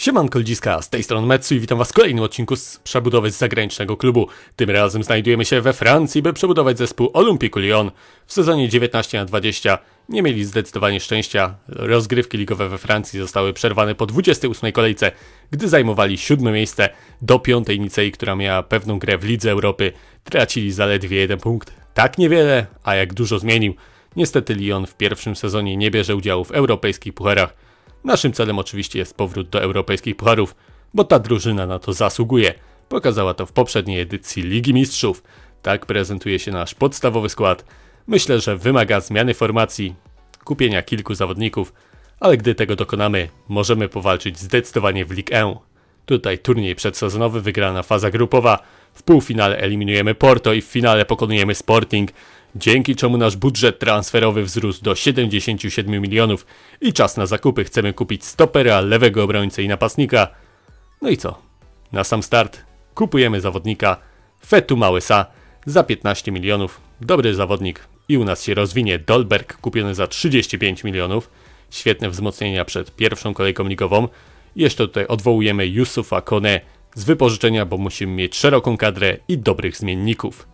Siemanko ludziska, z tej strony Metsu i witam was w kolejnym odcinku z przebudowy z zagranicznego klubu. Tym razem znajdujemy się we Francji, by przebudować zespół Olympique Lyon. W sezonie 19 na 20 nie mieli zdecydowanie szczęścia. Rozgrywki ligowe we Francji zostały przerwane po 28 kolejce, gdy zajmowali siódme miejsce do piątej Nicei, która miała pewną grę w Lidze Europy. Tracili zaledwie jeden punkt. Tak niewiele, a jak dużo zmienił. Niestety Lyon w pierwszym sezonie nie bierze udziału w europejskich pucharach. Naszym celem oczywiście jest powrót do europejskich pucharów, bo ta drużyna na to zasługuje. Pokazała to w poprzedniej edycji Ligi Mistrzów. Tak prezentuje się nasz podstawowy skład. Myślę, że wymaga zmiany formacji, kupienia kilku zawodników, ale gdy tego dokonamy, możemy powalczyć zdecydowanie w Ligue 1. Tutaj turniej przedsezonowy, wygrana faza grupowa, w półfinale eliminujemy Porto i w finale pokonujemy Sporting dzięki czemu nasz budżet transferowy wzrósł do 77 milionów i czas na zakupy chcemy kupić stopera, lewego obrońcę i napastnika. No i co? Na sam start kupujemy zawodnika Fetu Małysa za 15 milionów. Dobry zawodnik i u nas się rozwinie. Dolberg kupiony za 35 milionów. Świetne wzmocnienia przed pierwszą kolejką ligową. Jeszcze tutaj odwołujemy Yusufa Kone z wypożyczenia, bo musimy mieć szeroką kadrę i dobrych zmienników.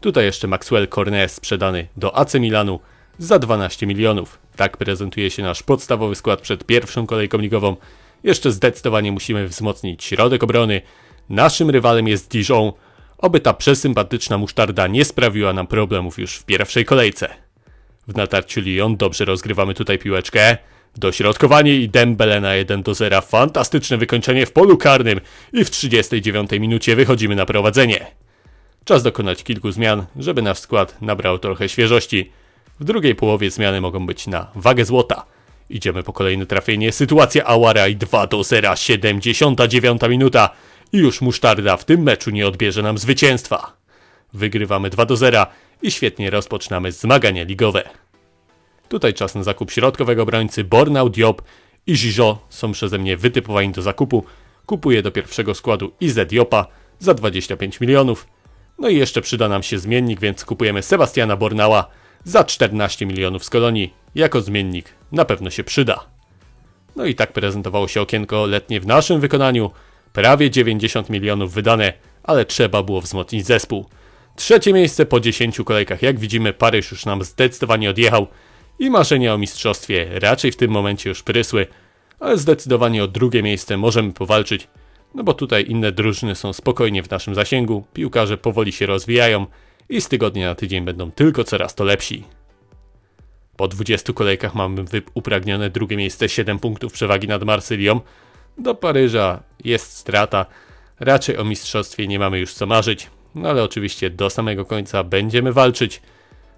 Tutaj jeszcze Maxwell Cornet sprzedany do AC Milanu za 12 milionów. Tak prezentuje się nasz podstawowy skład przed pierwszą kolejką ligową. Jeszcze zdecydowanie musimy wzmocnić środek obrony. Naszym rywalem jest Dijon. Oby ta przesympatyczna musztarda nie sprawiła nam problemów już w pierwszej kolejce. W natarciu Lyon dobrze rozgrywamy tutaj piłeczkę. Dośrodkowanie i Dembele na 1 do 0. Fantastyczne wykończenie w polu karnym i w 39 minucie wychodzimy na prowadzenie. Czas dokonać kilku zmian, żeby nasz skład nabrał trochę świeżości. W drugiej połowie zmiany mogą być na wagę złota. Idziemy po kolejne trafienie. Sytuacja Awara i 2 do 0, 79 minuta. I już musztarda w tym meczu nie odbierze nam zwycięstwa. Wygrywamy 2 do 0 i świetnie rozpoczynamy zmagania ligowe. Tutaj czas na zakup środkowego obrońcy Bornau Diop i Gijo są przeze mnie wytypowani do zakupu. Kupuję do pierwszego składu Izę Diopa za 25 milionów. No i jeszcze przyda nam się zmiennik, więc kupujemy Sebastiana Bornała za 14 milionów z kolonii. Jako zmiennik na pewno się przyda. No i tak prezentowało się okienko letnie w naszym wykonaniu. Prawie 90 milionów wydane, ale trzeba było wzmocnić zespół. Trzecie miejsce po 10 kolejkach. Jak widzimy, Paryż już nam zdecydowanie odjechał i marzenia o mistrzostwie raczej w tym momencie już prysły, ale zdecydowanie o drugie miejsce możemy powalczyć. No bo tutaj inne drużyny są spokojnie w naszym zasięgu, piłkarze powoli się rozwijają i z tygodnia na tydzień będą tylko coraz to lepsi. Po 20 kolejkach mamy upragnione drugie miejsce 7 punktów przewagi nad Marsylią. Do Paryża jest strata. Raczej o mistrzostwie nie mamy już co marzyć, no ale oczywiście do samego końca będziemy walczyć,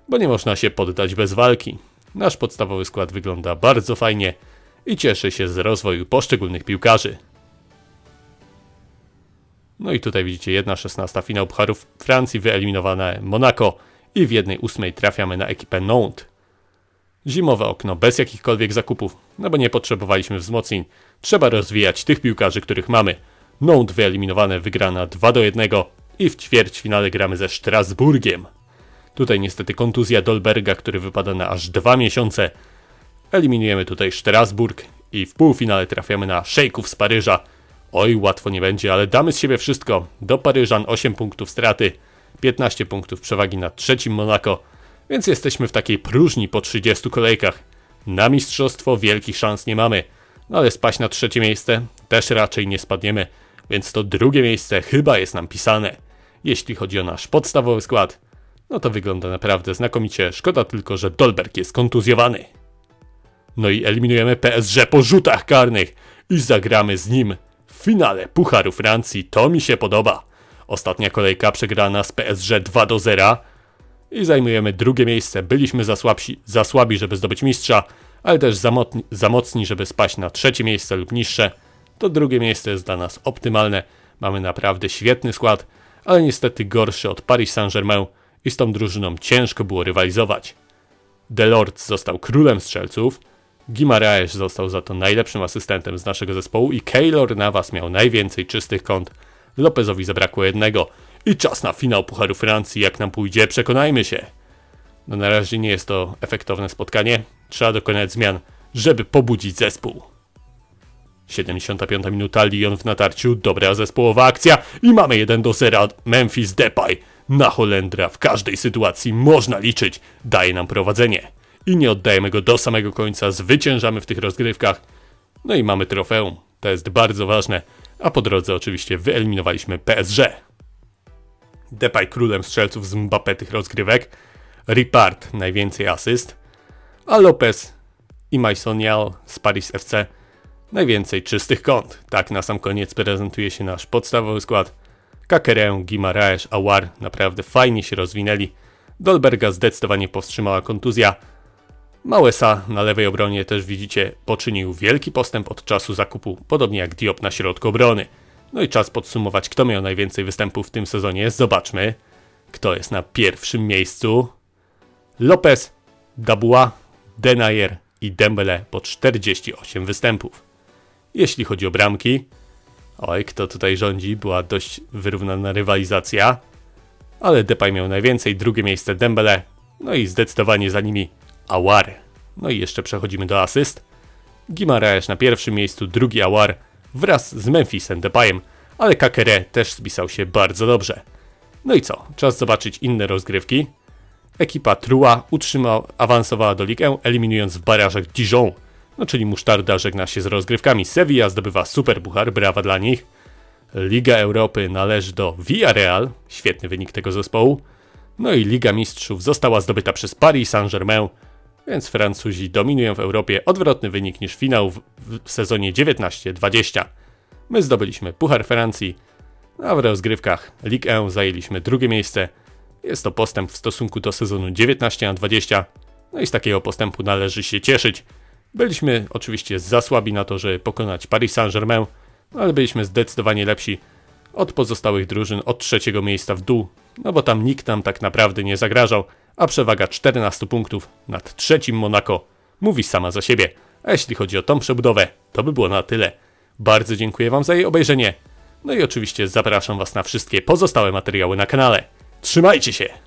bo nie można się poddać bez walki. Nasz podstawowy skład wygląda bardzo fajnie i cieszy się z rozwoju poszczególnych piłkarzy. No i tutaj widzicie jedna 16 finał Pucharów Francji wyeliminowane Monaco i w jednej ósmej trafiamy na ekipę Nantes. Zimowe okno bez jakichkolwiek zakupów, no bo nie potrzebowaliśmy wzmocnień. Trzeba rozwijać tych piłkarzy, których mamy. Nantes wyeliminowane, wygrana 2 do 1 i w ćwierćfinale gramy ze Strasburgiem. Tutaj niestety kontuzja Dolberga, który wypada na aż dwa miesiące. Eliminujemy tutaj Strasburg i w półfinale trafiamy na Szejków z Paryża. Oj, łatwo nie będzie, ale damy z siebie wszystko. Do Paryżan 8 punktów straty, 15 punktów przewagi nad trzecim Monaco, więc jesteśmy w takiej próżni po 30 kolejkach. Na mistrzostwo wielkich szans nie mamy, no ale spaść na trzecie miejsce też raczej nie spadniemy, więc to drugie miejsce chyba jest nam pisane. Jeśli chodzi o nasz podstawowy skład, no to wygląda naprawdę znakomicie. Szkoda tylko, że Dolberg jest kontuzjowany. No i eliminujemy PSG po rzutach karnych i zagramy z nim w finale Pucharu Francji. To mi się podoba. Ostatnia kolejka przegrana z PSG 2 do 0 i zajmujemy drugie miejsce. Byliśmy za, słabsi, za słabi, żeby zdobyć mistrza, ale też za, mocni, za mocni, żeby spaść na trzecie miejsce lub niższe. To drugie miejsce jest dla nas optymalne. Mamy naprawdę świetny skład, ale niestety gorszy od Paris Saint-Germain i z tą drużyną ciężko było rywalizować. Delort został królem strzelców, Gimaraes został za to najlepszym asystentem z naszego zespołu i Keylor Navas miał najwięcej czystych kąt. Lopezowi zabrakło jednego. I czas na finał Pucharu Francji, jak nam pójdzie, przekonajmy się. No na razie nie jest to efektowne spotkanie. Trzeba dokonać zmian, żeby pobudzić zespół. 75 minuta, Lyon w natarciu, dobra zespołowa akcja i mamy 1 do 0. Memphis Depay na Holendra w każdej sytuacji można liczyć, daje nam prowadzenie. I nie oddajemy go do samego końca, zwyciężamy w tych rozgrywkach. No i mamy trofeum, to jest bardzo ważne. A po drodze oczywiście wyeliminowaliśmy PSG. Depay królem strzelców z Mbappé tych rozgrywek, Ripard najwięcej asyst, a Lopez i Maisonial z Paris FC najwięcej czystych kąt. Tak na sam koniec prezentuje się nasz podstawowy skład. Kakerę, Gimaraes, Awar naprawdę fajnie się rozwinęli. Dolberga zdecydowanie powstrzymała kontuzja. Małesa na lewej obronie też widzicie poczynił wielki postęp od czasu zakupu, podobnie jak Diop na środku obrony. No i czas podsumować, kto miał najwięcej występów w tym sezonie. Zobaczmy, kto jest na pierwszym miejscu. Lopez, Dabua, Denayer i Dembele po 48 występów. Jeśli chodzi o bramki, oj, kto tutaj rządzi, była dość wyrównana rywalizacja, ale Depay miał najwięcej, drugie miejsce Dembele, no i zdecydowanie za nimi Awar. No i jeszcze przechodzimy do asyst. Gimaraes na pierwszym miejscu, drugi Awar wraz z Memphisem Depayem, ale Kakere też spisał się bardzo dobrze. No i co? Czas zobaczyć inne rozgrywki. Ekipa Trua utrzymała, awansowała do Ligue 1, eliminując w barażach Dijon. No czyli Musztarda żegna się z rozgrywkami. Sevilla zdobywa super buchar, brawa dla nich. Liga Europy należy do Villarreal, świetny wynik tego zespołu. No i Liga Mistrzów została zdobyta przez Paris Saint-Germain, więc Francuzi dominują w Europie odwrotny wynik niż finał w, w sezonie 19-20. My zdobyliśmy Puchar Francji, a w rozgrywkach Ligue 1 zajęliśmy drugie miejsce. Jest to postęp w stosunku do sezonu 19-20, no i z takiego postępu należy się cieszyć. Byliśmy oczywiście za słabi na to, żeby pokonać Paris Saint-Germain, ale byliśmy zdecydowanie lepsi od pozostałych drużyn od trzeciego miejsca w dół, no bo tam nikt nam tak naprawdę nie zagrażał, a przewaga 14 punktów nad trzecim Monaco mówi sama za siebie. A jeśli chodzi o tą przebudowę, to by było na tyle. Bardzo dziękuję Wam za jej obejrzenie. No i oczywiście zapraszam Was na wszystkie pozostałe materiały na kanale. Trzymajcie się!